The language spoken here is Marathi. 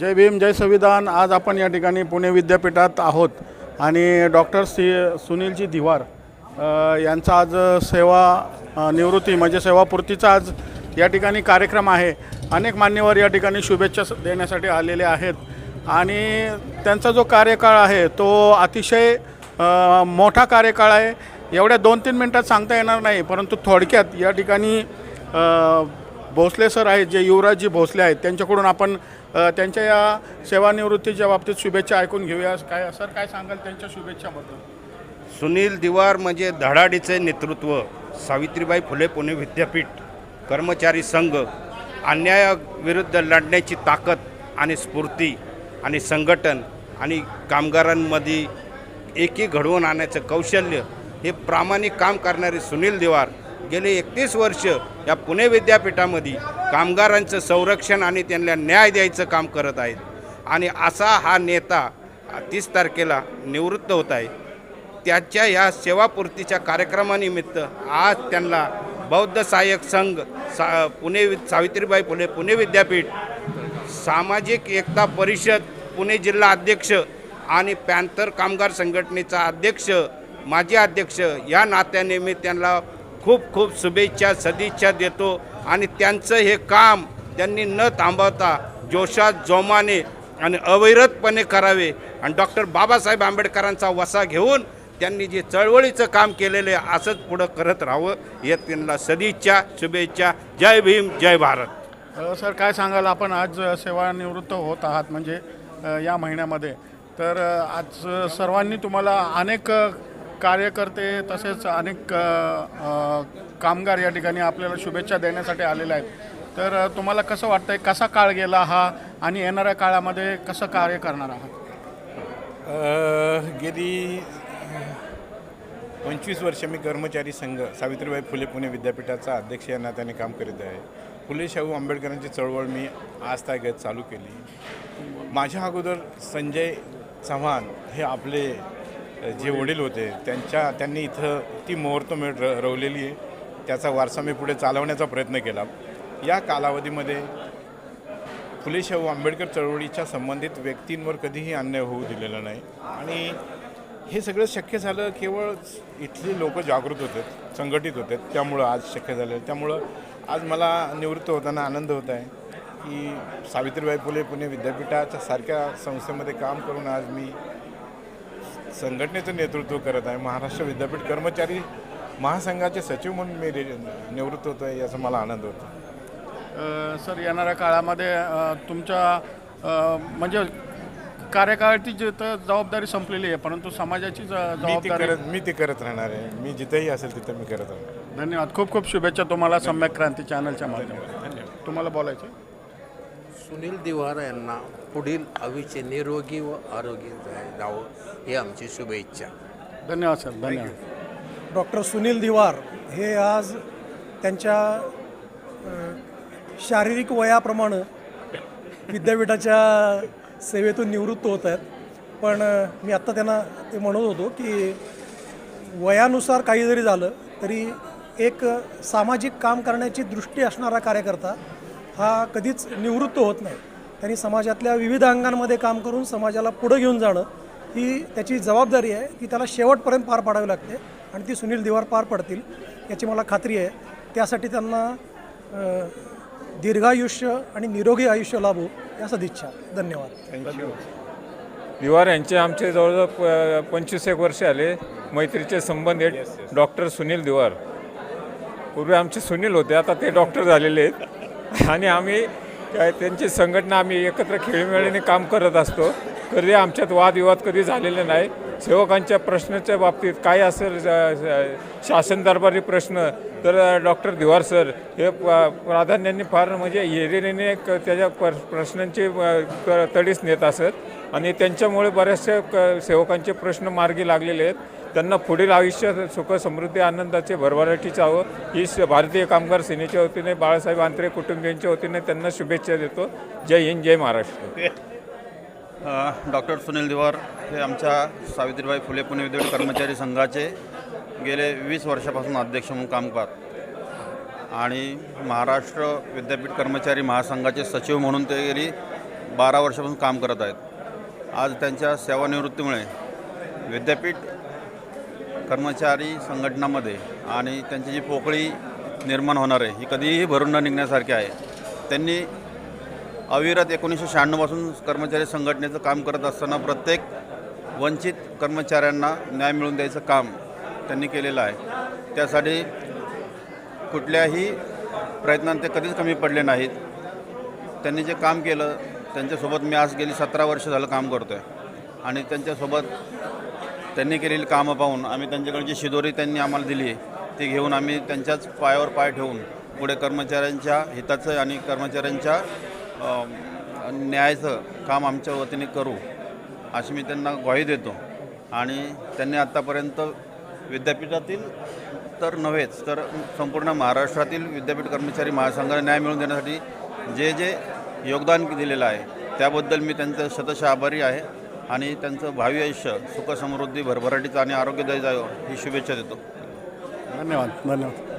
जय भीम जय संविधान. आज आपण या ठिकाणी पुणे विद्यापीठात आहोत. आणि डॉक्टर सी सुनीलजी दिवार यांचा आज सेवा निवृत्ती म्हणजे सेवापूर्तीचा आज या ठिकाणी कार्यक्रम आहे. अनेक मान्यवर या ठिकाणी शुभेच्छा देण्यासाठी आलेले आहेत. आणि त्यांचा जो कार्यकाळ आहे तो अतिशय मोठा कार्यकाळ आहे. एवढ्या दोन तीन मिनटात सांगता येणार नाही परंतु थोडक्यात या ठिकाणी भोसले सर आहेत जे युवराजजी भोसले आहेत त्यांच्याकडून आपण त्यांच्या या सेवानिवृत्तीच्या बाबतीत शुभेच्छा ऐकून घेऊया. काय सर काय सांगाल त्यांच्या शुभेच्छाबद्दल? सुनील दिवार म्हणजे धडाडीचे नेतृत्व सावित्रीबाई फुले पुणे विद्यापीठ कर्मचारी संघ अन्यायाविरुद्ध लढण्याची ताकद आणि स्फूर्ती आणि संघटन आणि कामगारांमध्ये एकी घडवून आणण्याचं कौशल्य हे प्रामाणिक काम करणारे सुनील दिवार गेले एकतीस वर्ष या पुणे विद्यापीठामध्ये कामगारांचं संरक्षण आणि त्यांना न्याय द्यायचं काम करत आहेत. आणि असा हा नेता तीस तारखेला निवृत्त होत आहे. त्याच्या या सेवापूर्तीच्या कार्यक्रमानिमित्त आज त्यांना बौद्ध सहाय्यक संघ सा पुणे सावित्रीबाई फुले पुणे विद्यापीठ सामाजिक एकता परिषद पुणे जिल्हा अध्यक्ष आणि पॅन्थर कामगार संघटनेचा अध्यक्ष माजी अध्यक्ष या नात्याने मी त्यांना खूप खूप शुभेच्छा सदिच्छा देतो. आणि त्यांचं हे काम त्यांनी न थांबवता जोशात जोमाने आणि अविरतपणे करावे. आणि डॉक्टर बाबासाहेब आंबेडकरांचा वसा घेऊन त्यांनी जे चळवळीचं काम केलेलं आहे असंच पुढं करत राहावं हे त्यांना सदिच्छा शुभेच्छा. जय भीम जय भारत. सर काय सांगाल? आपण आज सेवानिवृत्त होत आहात म्हणजे या महिन्यामध्ये. तर आज सर्वांनी तुम्हाला अनेक कार्यकर्ते तसेच अनेक कामगार या ठिकाणी आपल्याला शुभेच्छा देण्यासाठी आलेले आहेत. तर तुम्हाला कसं वाटतंय कसा काळ गेला हा आणि येणाऱ्या काळामध्ये कसं कार्य करणार आहात? गेली पंचवीस वर्ष मी कर्मचारी संघ सावित्रीबाई फुले पुणे विद्यापीठाचा अध्यक्ष या नात्याने काम करीत आहे. फुले शाहू आंबेडकरांची चळवळ मी आज तागत चालू केली. माझ्या अगोदर संजय चव्हाण हे आपले जे वडील होते त्यांच्या त्यांनी इथं ती मुहूर्तमेढ र रवलेली आहे. त्याचा वारसा मी पुढे चालवण्याचा प्रयत्न केला. या कालावधीमध्ये फुले शाहू आंबेडकर चळवळीच्या संबंधित व्यक्तींवर कधीही अन्याय होऊ दिलेला नाही. आणि हे सगळं शक्य झालं केवळ इथली लोक जागृत होते संघटित होते. त्यामुळं आज शक्य झालं त्यामुळं आज मला निवृत्त होताना आनंद होत आहे की सावित्रीबाई फुले पुणे विद्यापीठाच्या सारख्या संस्थेमध्ये काम करून आज मी संघटनेचं नेतृत्व करत आहे. महाराष्ट्र विद्यापीठ कर्मचारी महासंघाचे सचिव म्हणून मी निवृत्त होतो आहे याचा मला आनंद होतो. सर येणाऱ्या काळामध्ये तुमच्या म्हणजे कार्यकाळाची जी तर जबाबदारी संपलेली आहे परंतु समाजाची जबाबदारी करत मी ती करत राहणार आहे. मी जिथेही असेल तिथं मी करत राहणार. धन्यवाद. खूप खूप शुभेच्छा तुम्हाला सम्यक क्रांती चॅनलच्या माध्यमातून. धन्यवाद. तुम्हाला बोलायचं सुनील दिवार यांना पुढील आयुष्य निरोगी व आरोग्य जावं हे आमची शुभेच्छा. धन्यवाद सर. धन्यवाद. डॉक्टर सुनील दिवार हे आज त्यांच्या शारीरिक वयाप्रमाणे विद्यापीठाच्या सेवेतून निवृत्त होत आहेत. पण मी आत्ता त्यांना ते म्हणत होतो की वयानुसार काही जरी झालं तरी एक सामाजिक काम करण्याची दृष्टी असणारा कार्यकर्ता हा कधीच निवृत्त होत नाही. त्यांनी समाजातल्या विविध अंगांमध्ये काम करून समाजाला पुढं घेऊन जाणं ही त्याची जबाबदारी आहे. ती त्याला शेवटपर्यंत पार पाडावी लागते आणि ती सुनील दिवार पार पडतील याची मला खात्री आहे. त्यासाठी त्यांना दीर्घायुष्य आणि निरोगी आयुष्य लाभो या सदिच्छा धन्यवाद. दिवार यांचे आमचे जवळजवळ प पंचवीस एक वर्ष आले. मैत्रीचे संबंध आहेत डॉक्टर सुनील दिवार. पूर्वी आमचे सुनील होते आता ते डॉक्टर झालेले आहेत. आणि आम्ही त्यांची संघटना आम्ही एकत्र खेळीमेळीने काम करत असतो. कधी आमच्यात वादविवाद कधी झालेले नाही. सेवकांच्या प्रश्नाच्या बाबतीत काय असेल शासन दरबारी प्रश्न तर डॉक्टर दिवार सर हे प्राधान्याने फार म्हणजे येरेने क- त्याच्या प्र प्रश्नांची तडीस नेत असत. आणि त्यांच्यामुळे बऱ्याचशा क- सेवकांचे प्रश्न मार्गी लागलेले आहेत. त्यांना पुढील आयुष्य सुख समृद्धी आनंदाचे भरभराटी चावं ही स- भारतीय कामगार सेनेच्या वतीने बाळासाहेब आंत्रे कुटुंबियांच्या वतीने त्यांना शुभेच्छा देतो. जय हिंद जय महाराष्ट्र. डॉक्टर सुनील दिवार हे आमच्या सावित्रीबाई फुले पुणे विद्यापीठ कर्मचारी संघाचे गेले वीस वर्षापासून अध्यक्ष म्हणून काम करतात आणि महाराष्ट्र विद्यापीठ कर्मचारी महासंघाचे सचिव म्हणून ते गेली बारा वर्षापासून काम करत आहेत. आज त्यांच्या सेवानिवृत्तीमुळे विद्यापीठ कर्मचारी संघटनामध्ये आणि त्यांची जी पोकळी निर्माण होणार आहे ही कधीही भरून न निघण्यासारखी आहे. त्यांनी अविरत एकोणीसशे शहाण्णवपासून कर्मचारी संघटनेचं काम करत असताना प्रत्येक वंचित कर्मचाऱ्यांना न्याय मिळवून द्यायचं काम त्यांनी केलेलं आहे. त्यासाठी कुठल्याही प्रयत्नात ते कधीच कमी पडले नाहीत. त्यांनी जे काम केलं त्यांच्यासोबत मी आज गेली सतरा वर्ष झालं काम करतो आहे आणि त्यांच्यासोबत त्यांनी केलेली कामं पाहून आम्ही त्यांच्याकडे जी शिदोरी त्यांनी आम्हाला दिली ती घेऊन आम्ही त्यांच्याच पायावर पाय ठेवून पुढे कर्मचाऱ्यांच्या हिताचं आणि कर्मचाऱ्यांच्या न्यायाचं काम आमच्या वतीने करू अशी मी त्यांना ग्वाही देतो. आणि त्यांनी आत्तापर्यंत विद्यापीठातील तर नव्हेच तर संपूर्ण महाराष्ट्रातील विद्यापीठ कर्मचारी महासंघाला न्याय मिळवून देण्यासाठी जे जे योगदान दिलेलं आहे त्याबद्दल मी त्यांचं शतश आभारी आहे. आणि त्यांचं भावी आयुष्य सुखसमृद्धी भरभराटीचं आणि आरोग्यदायी जावं ही शुभेच्छा देतो. धन्यवाद धन्यवाद.